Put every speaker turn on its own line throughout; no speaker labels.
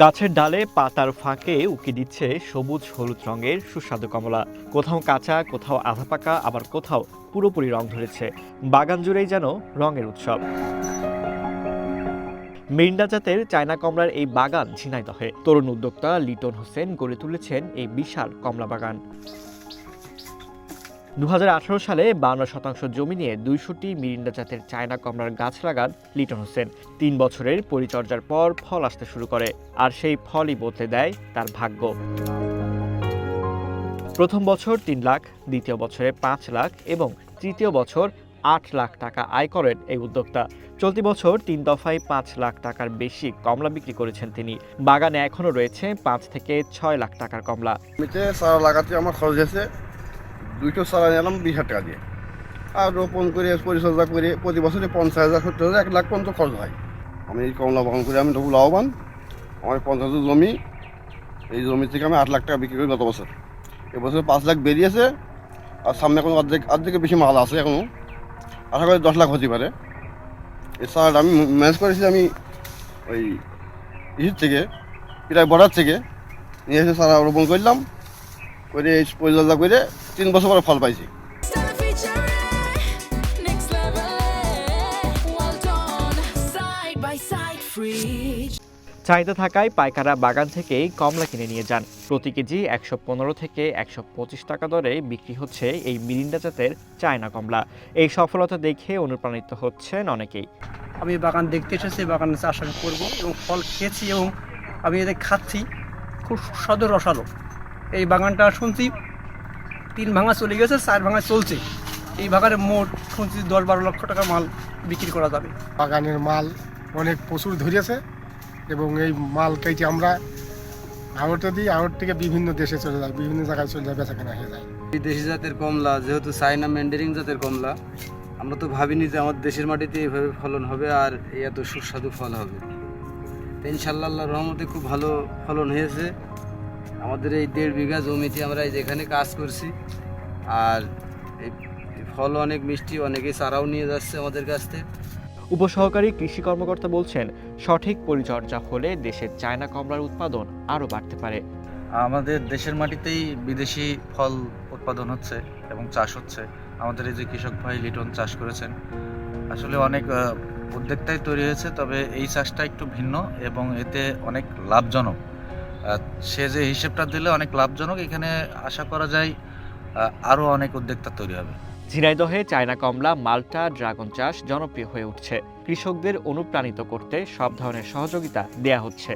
গাছের ডালে পাতার ফাঁকে উকি দিচ্ছে সবুজ হলুদ রঙের সুস্বাদু কমলা। কোথাও কাঁচা, কোথাও আধা পাকা, আবার কোথাও পুরোপুরি রং ধরেছে। বাগান জুড়েই যেন রঙের উৎসব। মিরিন্ডা জাতের চায়না কমলার এই বাগান ঝিনাইদহে। তরুণ উদ্যোক্তা লিটন হোসেন গড়ে তুলেছেন এই বিশাল কমলা বাগান। দু হাজার আঠারো সালে বান্ন শতাংশ জমি নিয়ে দুইশোটি মিরিন্ডা জাতের চায়না কমলার গাছ লাগান লিটন হোসেন। তিন বছরের পরিচর্যার পর ফল আসতে শুরু করে, আর সেই ফলই বদলে দেয় তার ভাগ্য। প্রথম বছর তিন লাখ, দ্বিতীয় বছরে পাঁচ লাখ এবং তৃতীয় বছর আট লাখ টাকা আয় করেন এই উদ্যোক্তা। চলতি বছর তিন দফায় পাঁচ লাখ টাকার বেশি কমলা বিক্রি করেছেন তিনি। বাগানে এখনও রয়েছে পাঁচ থেকে ছয় লাখ টাকার কমলা।
লাগাতে আমার খরচ হয়েছে। দুইটো চারা নিলাম বিশ হাজার টাকা দিয়ে। আর রোপণ করে, পরিচর্যা করে প্রতি বছরে পঞ্চাশ হাজার, সত্তর হাজার, এক লাখ পর্যন্ত খরচ হয়। আমি এই কমলা বাগান করে আমি তবু লাভবান। আমার পঞ্চাশ জমি, এই জমি থেকে আমি আট লাখ টাকা বিক্রি করি গত বছর। এবছর পাঁচ লাখ বেরিয়েছে, আর সামনে এখন অর্ধেক, অর্ধেকের বেশি মাল আছে এখনও আশা করি দশ লাখ হতে পারে। এছাড়া আমি ম্যানেজ করেছি আমি ওই ইসির থেকে প্রায় বর্ডার থেকে। নিয়ে এসে সারা রোপণ করলাম। করে এই পরিচর্যা করে তিন বছর পরে ফল পাইছি.
চাহিদা থাকায় পাইকারা বাগান থেকেই কমলা কিনে নিয়ে যান। প্রতি কেজি একশো পনেরো থেকে একশো পঁচিশ টাকা দরে বিক্রি হচ্ছে এই মিরিন্ডা জাতের চায়না কমলা। এই সফলতা দেখে অনুপ্রাণিত হচ্ছেন অনেকেই।
আমি বাগান দেখতে এসেছি বাগানে চাষ করব এবং ফল খেয়েছি এবং আমি এদের খাচ্ছি। খুব সুস্বাদু রসালো। এই বাগানটা শুনছি তিন ভাঙা চলে গেছে চার ভাঙা চলছে। এই বাগানে মোট শুনছি দশ বারো লক্ষ টাকা মাল বিক্রি করা যাবে।
বাগানের মাল অনেক প্রচুর ধরেছে এবং এই মাল কেটে আমরা আড়তে দিই আড়ত থেকে বিভিন্ন দেশে চলে যায় বিভিন্ন জায়গায় চলে যায় বেচা কেনা হয়ে যায়।
বিদেশি জাতের কমলা যেহেতু চাইনা ম্যান্ডারিং জাতের কমলা আমরা তো ভাবিনি যে আমাদের দেশের মাটিতে এইভাবে ফলন হবে আর এই এত সুস্বাদু ফল হবে। ইনশাল্লাহ আল্লাহর রহমতে খুব ভালো ফলন হয়েছে। আমাদের এই দেড় বিঘা জমিতে আমরা এই যেখানে কাজ করছি আর ফল অনেক মিষ্টি অনেকেই চারাও নিয়ে যাচ্ছে আমাদের কাছ থেকে।
উপসহকারী কৃষি কর্মকর্তা বলছেন সঠিক পরিচর্যা হলে দেশের চায়না কমলার উৎপাদন আরও বাড়তে পারে।
আমাদের দেশের মাটিতেই বিদেশি ফল উৎপাদন হচ্ছে এবং চাষ হচ্ছে। আমাদের এই যে কৃষক ভাই লিটন চাষ করেছেন আসলে অনেক উদ্যোক্তাই তৈরি হয়েছে তবে এই চাষটা একটু ভিন্ন এবং এতে অনেক লাভজনক। সে যে হিসেবটা দিলে অনেক লাভজনক এখানে আশা করা যায় আরও অনেক উদ্যোক্তা তৈরি হবে।
ঝিনাইদহে চায়না কমলা মাল্টা ড্রাগন চাষ জনপ্রিয় হয়ে উঠছে। কৃষকদের অনুপ্রাণিত করতে সব ধরনের সহযোগিতা দেয়া হচ্ছে।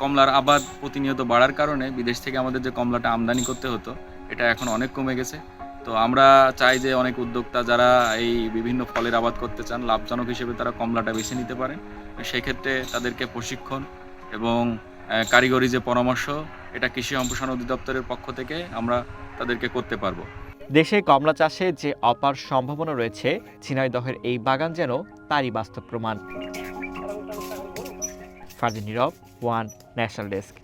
কমলার আবাদ প্রতিনিয়ত বাড়ার কারণে বিদেশ থেকে আমাদের যে কমলাটা আমদানি করতে হতো এটা এখন অনেক কমে গেছে। তো আমরা চাই যে অনেক উদ্যোক্তা যারা এই বিভিন্ন ফলের আবাদ করতে চান লাভজনক হিসেবে তারা কমলাটা বেছে নিতে পারেন। সেক্ষেত্রে তাদেরকে প্রশিক্ষণ এবং কারিগরি যে পরামর্শ, এটা কৃষি সম্প্রসারণ অধিদপ্তরের পক্ষ থেকে আমরা তাদেরকে করতে পারব।
দেশে কমলা চাষে যে অপার সম্ভাবনা রয়েছে ছিনাইদহের এই বাগান যেন তারই বাস্তব প্রমাণ। Fardin Nirob one national desk